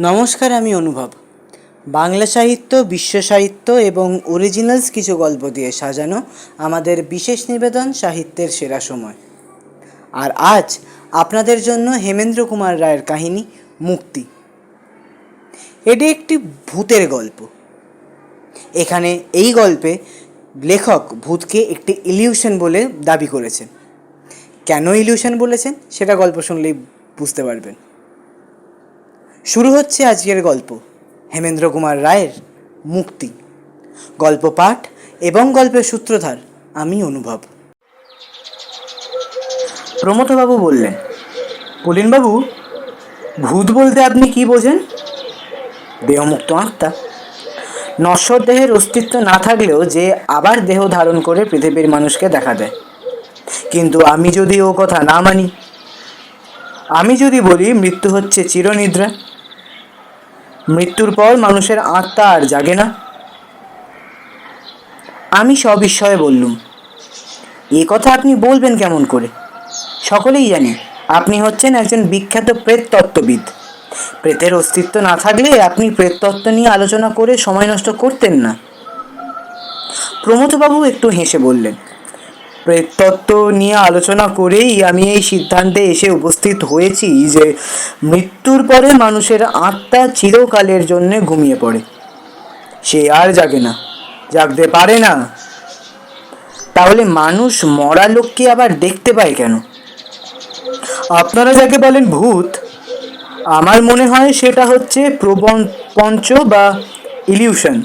নমস্কার, আমি অনুভব। বাংলা সাহিত্য, বিশ্ব সাহিত্য এবং অরিজিনালস কিছু গল্প দিয়ে সাজানো আমাদের বিশেষ নিবেদন সাহিত্যের সেরা সময়। আর আজ আপনাদের জন্য হেমেন্দ্র কুমার রায়ের কাহিনী, মুক্তি। এটি একটি ভূতের গল্প। এখানে এই গল্পে লেখক ভূতকে একটি ইলিউশন বলে দাবি করেছেন। কেন ইলিউশন বলেছেন? সেটা গল্প শুনলেই বুঝতে পারবেন। শুরু হচ্ছে আজকের গল্প, হেমেন্দ্র কুমার রায়ের মুক্তি। গল্প পাঠ এবং গল্পের সূত্রধার আমি অনুভব। প্রমথবাবু বললেন পুলিনবাবু ভূত বলতে আপনি কি বোঝেন? দেহমুক্ত আত্মা। নশ্বর দেহের অস্তিত্ব না থাকলেও যে আবার দেহ ধারণ করে পৃথিবীর মানুষকে দেখা দেয়। কিন্তু আমি যদি ও কথা না মানি আমি যদি বলি, মৃত্যু হচ্ছে চিরনিদ্রা। মৃত্যুর পর মানুষের আত্মা আর জাগে না। আমি সবিস্ময়ে বললুম। এ কথা আপনি বলবেন কেমন করে? সকলেই জানি, আপনি হচ্ছেন একজন বিখ্যাত প্রেত তত্ত্ববিদ প্রেতের অস্তিত্ব না থাকলে আপনি প্রেত তত্ত্ব নিয়ে আলোচনা করে সময় নষ্ট করতেন না। প্রমথবাবু একটু হেসে বললেন প্রেততত্ত্ব নিয়ে আলোচনা করেই আমি এই সিদ্ধান্তে এসে উপস্থিত হয়েছি যে মৃত্যুর পরে মানুষের আত্মা চিরকালের জন্য ঘুমিয়ে পড়ে। সে আর জাগে না, জাগতে পারে না। তাহলে মানুষ মরা লোককে আবার দেখতে পায় কেন? আপনারা যাকে বলেন ভূত, আমার মনে হয় সেটা হচ্ছে প্রবন পঞ্চ বা ইলিউশন,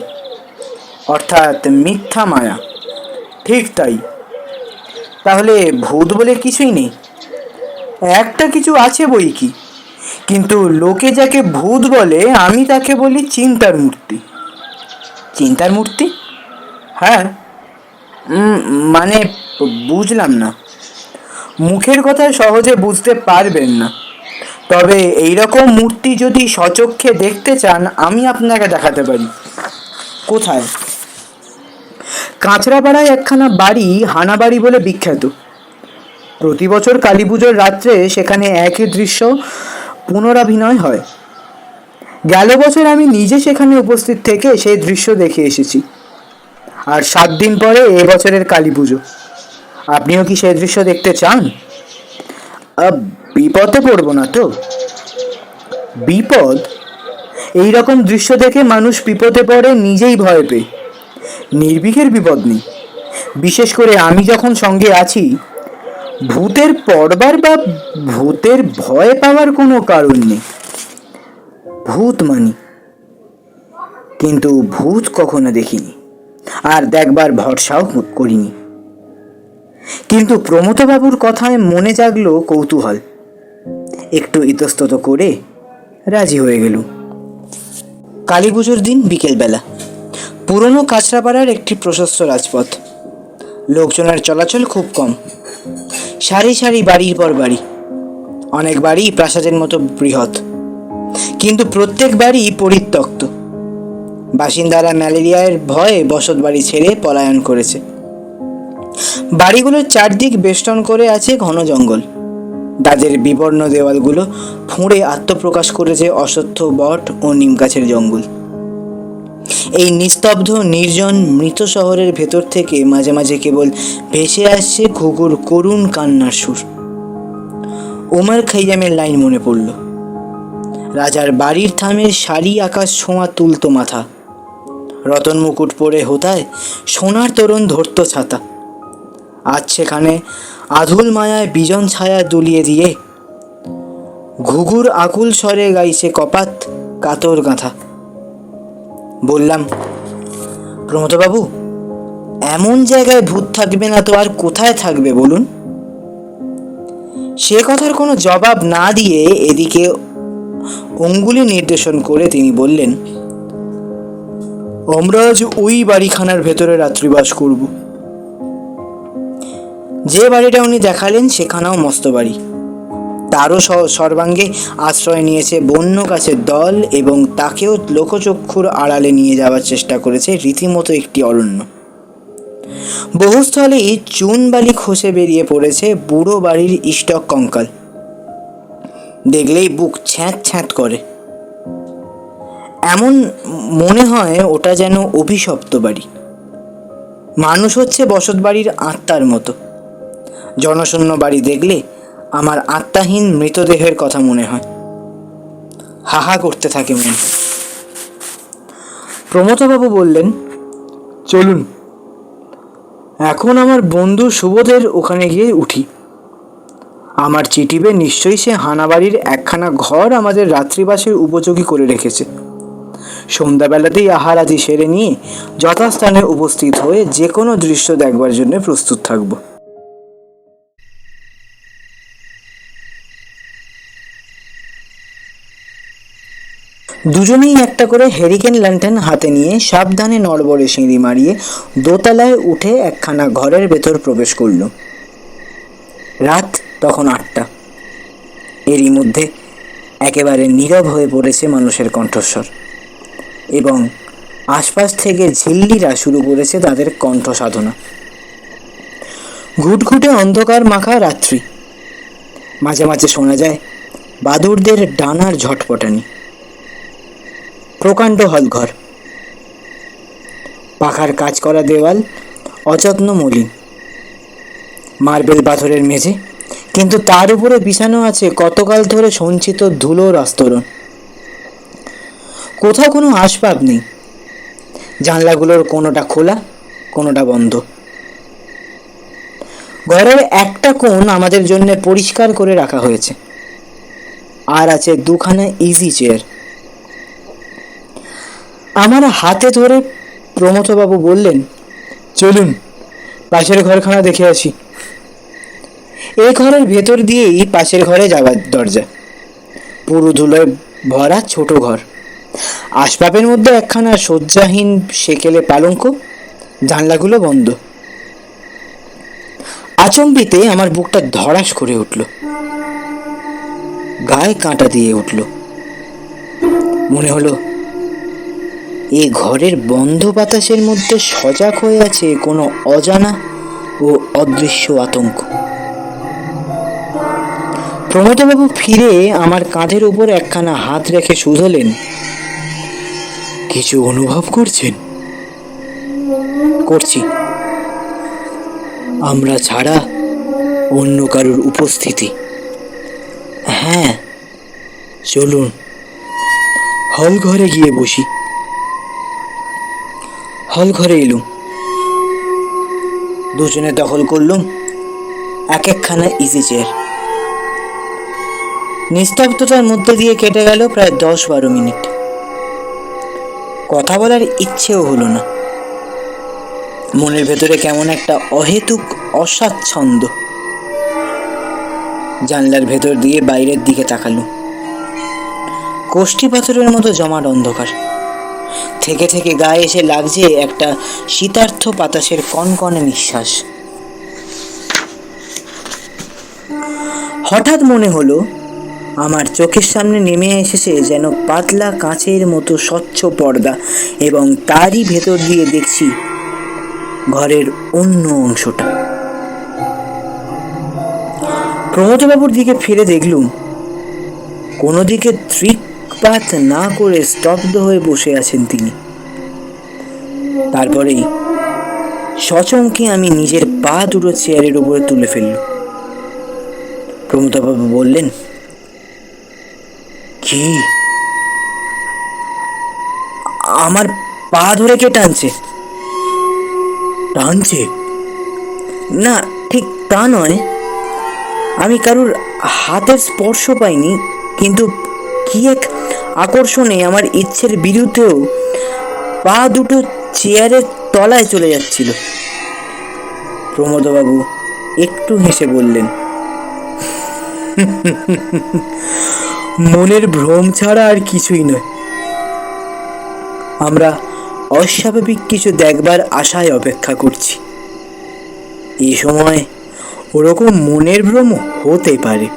অর্থাৎ মিথ্যা মায়া। ঠিক তাই। তাহলে ভূত বলে কিছুই নেই। একটা কিছু আছে বই কি? কিন্তু লোকে যাকে ভূত বলে, আমি তাকে বলি চিন্তার মূর্তি। চিন্তার মূর্তি? হ্যাঁ। মানে বুঝলাম না। মুখের কথা সহজে বুঝতে পারবেন না। তবে এইরকম মূর্তি যদি সচক্ষে দেখতে চান, আমি আপনাকে দেখাতে পারি। কোথায়? কাঁচরাপাড়ায় একখানা বাড়ি হানাবাড়ি বলে বিখ্যাত। প্রতি বছর কালী পুজোর রাত্রে সেখানে একই দৃশ্য পুনরাভিনয় হয়। গেল বছর আমি নিজে সেখানে উপস্থিত থেকে সেই দৃশ্য দেখে এসেছি। আর সাত দিন পরে এবছরের কালী পুজো। আপনিও কি সেই দৃশ্য দেখতে চান? বিপদে পড়ব না তো। বিপদ? এই রকম দৃশ্য দেখে মানুষ বিপদে পড়ে, নিজেই ভয় পেয়ে। নির্ভীকের বিপদ নেই। বিশেষ করে আমি যখন সঙ্গে আছি, ভূতের পড়বার বা ভূতের ভয় পাওয়ার কোনো কারণ নেই। ভূত মানি, কিন্তু ভূত কখনো দেখিনি, আর দেখবার ভরসাও করিনি। কিন্তু প্রমথবাবুর কথায় মনে জাগলো কৌতূহল। একটু ইতস্তত করে রাজি হয়ে গেল কালী পুজোর দিন বিকেলবেলা। পুরনো কাঁচরাপাড়ার একটি প্রশস্ত রাজপথ। লোকজনের চলাচল খুব কম। সারি সারি বাড়ির পর বাড়ি। অনেক বাড়ি প্রাসাদের মতো বৃহৎ। কিন্তু প্রত্যেক বাড়ি পরিত্যক্ত। বাসিন্দারা ম্যালেরিয়ার ভয়ে বসত বাড়ি ছেড়ে পলায়ন করেছে। বাড়িগুলোর চারদিক বেষ্টন করে আছে ঘন জঙ্গল। তাদের বিবর্ণ দেওয়ালগুলো ফুঁড়ে আত্মপ্রকাশ করেছে অশ্বত্থ বট ও নিম গাছের জঙ্গল। এই নিস্তব্ধ, নির্জন, মৃত শহরের ভেতর থেকে মাঝে মাঝে কেবল ভেসে আসছে ঘুঘুর করুণ কান্নার সুর। ওমার খাইয়ামের লাইন মনে পড়ল। রাজার বাড়ির থামের সারি আকাশ ছোঁয়া তুলতো মাথা। রতন মুকুট পরে হোতায় সোনার তোরণ ধরত ছাতা। আজ সেখানে আধুল মায়ায় বিজন ছায়া দুলিয়ে দিয়ে ঘুঘুর আকুল স্বরে গাইছে কপাত কাতর গাঁথা। বললাম প্রমথবাবু এমন জায়গায় ভূত থাকবে না তো আর কোথায় থাকবে বলুন? সে কথার কোনো জবাব না দিয়ে এদিকে অঙ্গুলি নির্দেশন করে তিনি বললেন আমরা আজ ওই বাড়িখানার ভেতরে রাত্রিবাস করব। যে বাড়িটা উনি দেখালেন সেখানেও মস্ত বাড়ি। তারও সর্বাঙ্গে আশ্রয় নিয়েছে বন্য গাছের দল এবং তাকেও লোকচক্ষুর আড়ালে নিয়ে যাওয়ার চেষ্টা করেছে রীতিমতো একটি অরণ্য। বহুস্থলেই চুন বালি খসে বেরিয়ে পড়েছে বুড়ো বাড়ির ইষ্টক কঙ্কাল। দেখলেই বুক ছ্যাঁত ছ্যাঁত করে। এমন মনে হয় ওটা যেন অভিশপ্ত বাড়ি। মানুষ হচ্ছে বসত বাড়ির আত্মার মতো। জনশূন্য বাড়ি দেখলে আমার আত্মাহীন মৃতদেহের কথা মনে হয়। হাহা করতে থাকে মন। প্রমথবাবু বললেন, চলুন। এখন আমার বন্ধু সুবোধের ওখানে গিয়ে উঠি। আমার চিঠিবে নিশ্চয়ই সে হানাবাড়ির একখানা ঘর আমাদের রাত্রিবাসের উপযোগী করে রেখেছে। সন্ধ্যাবেলাতেই আহারাদি সেরে নিয়ে যথাস্থানে উপস্থিত হয়ে যে কোনো দৃশ্য দেখবার জন্য প্রস্তুত থাকব। দুজনেই একটা করে হেরিকেন ল্যান্টার্ন হাতে নিয়ে সাবধানে নড়বড়ে সিঁড়ি মারিয়ে দোতলায় উঠে একখানা ঘরের ভেতর প্রবেশ করল। রাত তখন আটটা। এরই মধ্যে একেবারে নীরব হয়ে পড়েছে মানুষের কণ্ঠস্বর এবং আশপাশ থেকে ঝিল্লিরা শুরু করেছে তাদের কণ্ঠ সাধনা ঘুটঘুটে অন্ধকার মাখা রাত্রি। মাঝে মাঝে শোনা যায় বাদুরদের ডানার ঝটপটানি। প্রকাণ্ড হলঘর। পাখার কাজ করা দেওয়াল অযত্ন মলিন। মার্বেল পাথরের মেঝে, কিন্তু তার উপরে বিছানো আছে কতকাল ধরে সঞ্চিত ধুলোর আস্তরণ। কোথাও কোনো আসবাব নেই। জানলাগুলোর কোনোটা খোলা, কোনোটা বন্ধ। ঘরের একটা কোণ আমাদের জন্য পরিষ্কার করে রাখা হয়েছে। আর আছে দুখানা ইজি চেয়ার আমার হাতে ধরে প্রমথবাবু বললেন, চলুন, পাশের ঘরখানা দেখে আসি। এই ঘরের ভেতর দিয়েই পাশের ঘরে যাওয়ার দরজা। পুরো ধুলোয় ভরা ছোট ঘর। আসবাবের মধ্যে একখানা শয্যাহীন সেকেলে পালঙ্ক, জানলাগুলো বন্ধ। আচম্বিতে আমার বুকটা ধড়াস করে উঠল। গায়ে কাঁটা দিয়ে উঠল। মনে হলো এ ঘরের বন্ধ বাতাসের মধ্যে সজাগ হয়ে আছে কোনো অজানা ও অদৃশ্য আতঙ্ক। প্রমথবাবু ফিরে আমার কাঁধের উপর একখানা হাত রেখে শুধলেন। কিছু অনুভব করছেন? করছি। আমরা ছাড়া অন্য কারোর উপস্থিতি। হ্যাঁ চলুন। হল ঘরে গিয়ে বসি। হল ঘরে এলুম। দুজনে দখল করলুম। এক একখানা ইজি চেয়ার নিস্তব্ধতার মধ্যে দিয়ে কেটে গেল প্রায় দশ বারো মিনিট। কথা বলার ইচ্ছেও হলো না। মনের ভেতরে কেমন একটা অহেতুক অস্বাচ্ছন্দ। জানলার ভেতর দিয়ে বাইরের দিকে তাকালো কোষ্ঠী পাথরের মতো জমাট অন্ধকার। থেকে থেকে গায়ে এসে লাগছে একটা শীতার্থ বাতাসের কনকনে নিঃশ্বাস। হঠাৎ মনে হলো, আমার চোখের সামনে নেমে এসেছে যেন পাতলা কাঁচের মতো স্বচ্ছ পর্দা এবং তারই ভেতর দিয়ে দেখছি ঘরের অন্য অংশটা। প্রমোদবাবুর দিকে ফিরে দেখলুম, কোনো দিকে দৃকপাত না করে স্তব্ধ হয়ে বসে আছেন তিনি। তারপরেই সচমকে আমি নিজের পা দুটো চেয়ারের উপরে তুলে ফেললুম। প্রমথবাবু বললেন, কি? আমার পা ধরে কে টানছে? টানছে? না, ঠিক তা নয়। আমি কারুর হাতের স্পর্শ পাইনি, কিন্তু কি এক আকর্ষণে আমার ইচ্ছের বিরুদ্ধেও পা দুটো চেয়ারের তলায় চলে যাচ্ছিল। প্রমোদবাবু একটু হেসে বললেন, মনের ভ্রম ছাড়া আর কিছুই নয়। আমরা অস্বাভাবিক কিছু দেখবার আশায় অপেক্ষা করছি। এ সময় ওরকম মনের ভ্রম হতে পারে।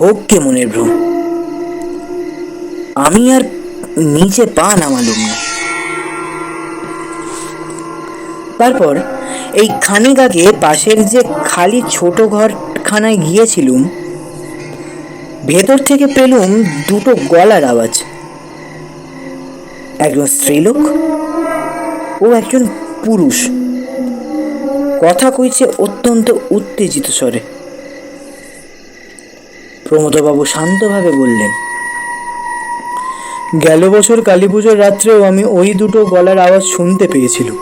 হোক কে মনের ভ্রম। আমি আর নিচে পা নামালুম না। তারপর এই খানিক আগে পাশের যে খালি ছোট ঘরখানায় গিয়েছিলুম, ভেতর থেকে পেলুম দুটো গলার আওয়াজ। একজন স্ত্রীলোক ও একজন পুরুষ। কথা কইছে অত্যন্ত উত্তেজিত স্বরে। প্রমোদবাবু শান্তভাবে বললেন গেল বছর কালী পুজোর রাত্রেও আমি ওই দুটো গলার আওয়াজ শুনতে পেয়েছিলাম।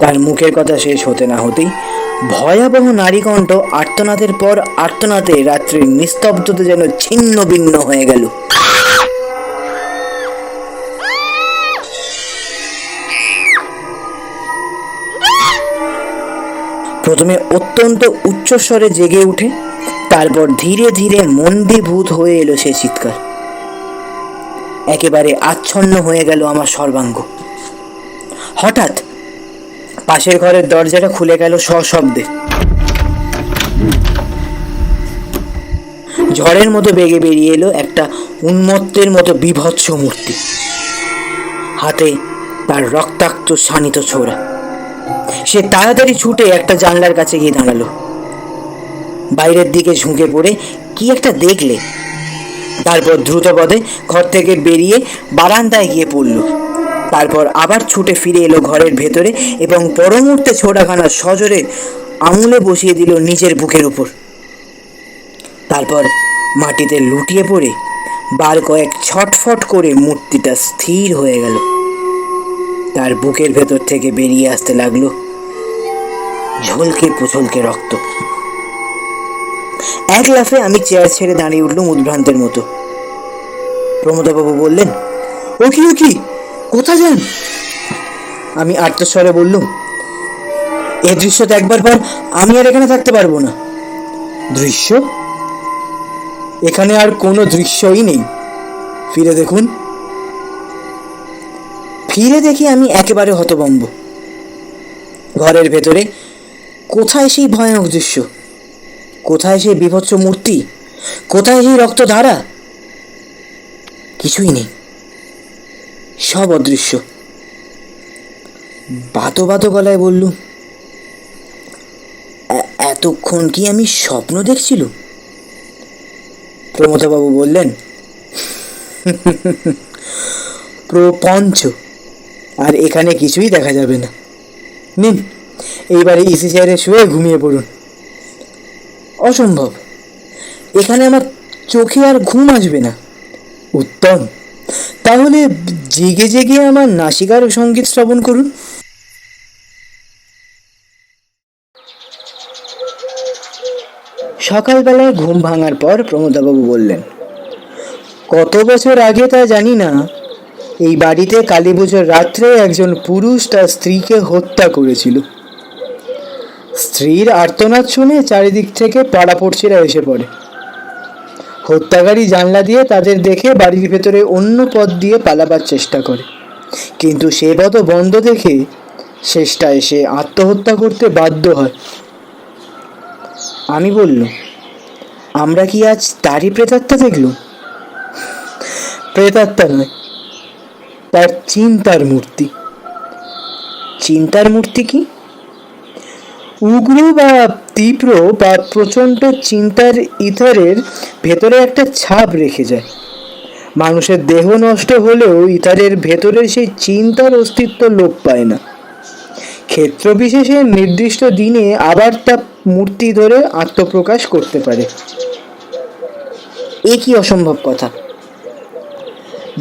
তার মুখের কথা শেষ হতে না হতেই ভয়াবহ নারীকণ্ঠ আর্তনাদের পর আর্তনাদে রাত্রির নিস্তব্ধতা যেন ছিন্ন ভিন্ন হয়ে গেল। প্রথমে অত্যন্ত উচ্চস্বরে জেগে উঠে, তারপর ধীরে ধীরে মন্দীভূত হয়ে এলো সে চিৎকার। একেবারে আচ্ছন্ন হয়ে গেল আমার সর্বাঙ্গ। হঠাৎ পাশের ঘরের দরজাটা খুলে গেল সশব্দে। ঝড়ের মতো বেগে বেরিয়ে এলো একটা উন্মত্তের মতো বিভৎস মূর্তি। হাতে তার রক্তাক্ত শানিত ছোড়া। সে তাড়াতাড়ি ছুটে একটা জানলার কাছে গিয়ে দাঁড়াল। বাইরের দিকে ঝুঁকে পড়ে কি একটা দেখলে? তারপর দ্রুত পদে ঘর থেকে বেরিয়ে বারান্দায় গিয়ে পড়ল। তারপর আবার ছুটে ফিরে এলো ঘরের ভেতরে এবং পর মুহূর্তে ছোড়াখানা সজোরে আঙুলে বসিয়ে দিল নিজের বুকের উপর। তারপর মাটিতে লুটিয়ে পড়ে বার কয়েক ছটফট করে মূর্তিটা স্থির হয়ে গেল। তার বুকের ভেতর থেকে বেরিয়ে আসতে লাগল ঝলকে পুছলকে রক্ত। এক লাফে আমি চেয়ার ছেড়ে দাঁড়িয়ে উঠলুম উদ্ভ্রান্তের মতো। প্রমোদবাবু বললেন, ও কি ও কি? কোথা যান? আমি আর্তস্বরে বললুম, এ দৃশ্য দেখবার পর আমি আর এখানে থাকতে পারব না। দৃশ্য? এখানে আর কোনো দৃশ্যই নেই। ফিরে দেখুন। ফিরে দেখি আমি একেবারে হতবম্ব ঘরের ভেতরে কোথায় সেই ভয়ানক দৃশ্য? কোথায় সেই বিভৎস মূর্তি? কোথায় সেই রক্তধারা? কিছুই নেই। সব অদৃশ্য। বাতো বাতো গলায় বললু এতক্ষণ কি আমি স্বপ্ন দেখছিল? প্রমোদবাবু বললেন প্রপঞ্চ আর এখানে কিছুই দেখা যাবে না। নিন, এইবারে ইসি চেয়ারে শুয়ে ঘুমিয়ে পড়ুন। অসম্ভব। এখানে আমার চোখে আর ঘুম আসবে না। উত্তম। তাহলে জেগে জেগে আমার নাসিকার সংগীত শ্রবণ করুন। সকালবেলায় ঘুম ভাঙার পর প্রমোদাবাবু বললেন, কত বছর আগে তা জানি না, এই বাড়িতে কালী পুজোর রাত্রে একজন পুরুষ তার স্ত্রীকে হত্যা করেছিল। স্ত্রীর আর্তনাদ শুনে চারিদিক থেকে পাড়া পাড়াপড়শিরা এসে পড়ে। হত্যাকারী জানলা দিয়ে তাদের দেখে বাড়ির ভেতরে অন্য পথ দিয়ে পালাবার চেষ্টা করে। কিন্তু সে পথ বন্ধ দেখে শেষটা এসে আত্মহত্যা করতে বাধ্য হয়। আমি বললুম, আমরা কি আজ তারই প্রেতাত্মা দেখলুম? প্রেতাত্মা নয়, তার চিন্তার মূর্তি। চিন্তার মূর্তি কি? উগ্র বা তীব্র বা প্রচণ্ড চিন্তার ইথারের ভেতরে একটা ছাপ রেখে যায়। মানুষের দেহ নষ্ট হলেও ইথারের ভেতরের সেই চিন্তার অস্তিত্ব লোপ পায় না। ক্ষেত্র বিশেষে নির্দিষ্ট দিনে আবার তা মূর্তি ধরে আত্মপ্রকাশ করতে পারে। এ কি অসম্ভব কথা?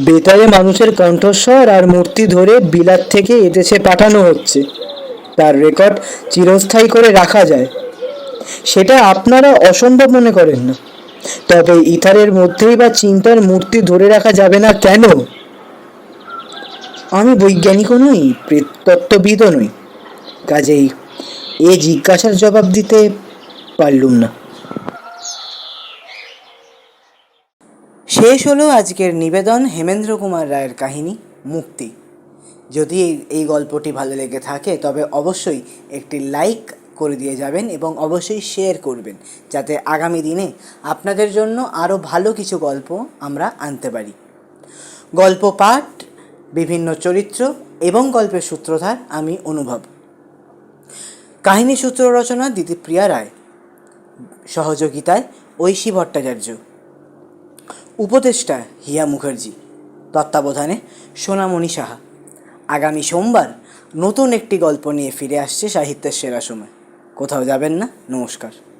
বেতারে মানুষের কণ্ঠস্বর আর মূর্তি ধরে বিলাত থেকে এদেশে পাঠানো হচ্ছে। তার রেকর্ড চিরস্থায়ী করে রাখা যায়। সেটা আপনারা অসম্ভব মনে করেন না। তবে ইথারের মধ্যেই বা চিন্তার মূর্তি ধরে রাখা যাবে না কেন? আমি বৈজ্ঞানিকও নই তত্ত্ববিদও নই। কাজেই এ জিজ্ঞাসার জবাব দিতে পারলুম না। শেষ হলো আজকের নিবেদন হেমেন্দ্র কুমার রায়ের কাহিনী, মুক্তি। যদি এই- গল্পটি ভালো লেগে থাকে, তবে অবশ্যই একটি লাইক করে দিয়ে যাবেন এবং অবশ্যই শেয়ার করবেন, যাতে আগামী দিনে আপনাদের জন্য আরও ভালো কিছু গল্প আমরা আনতে পারি। গল্প পাঠ, বিভিন্ন চরিত্র এবং গল্পের সূত্রধার আমি অনুভব। কাহিনী সূত্র রচনা দিতিপ্রিয়া রায়। সহযোগিতায় ঐশী ভট্টাচার্য। উপদেষ্টা হিয়া মুখার্জি। তত্ত্বাবধানে সোনামণি সাহা। আগামী সোমবার নতুন একটি গল্প নিয়ে ফিরে আসছে সাহিত্যের সেরা সময়। কোথাও যাবেন না? নমস্কার।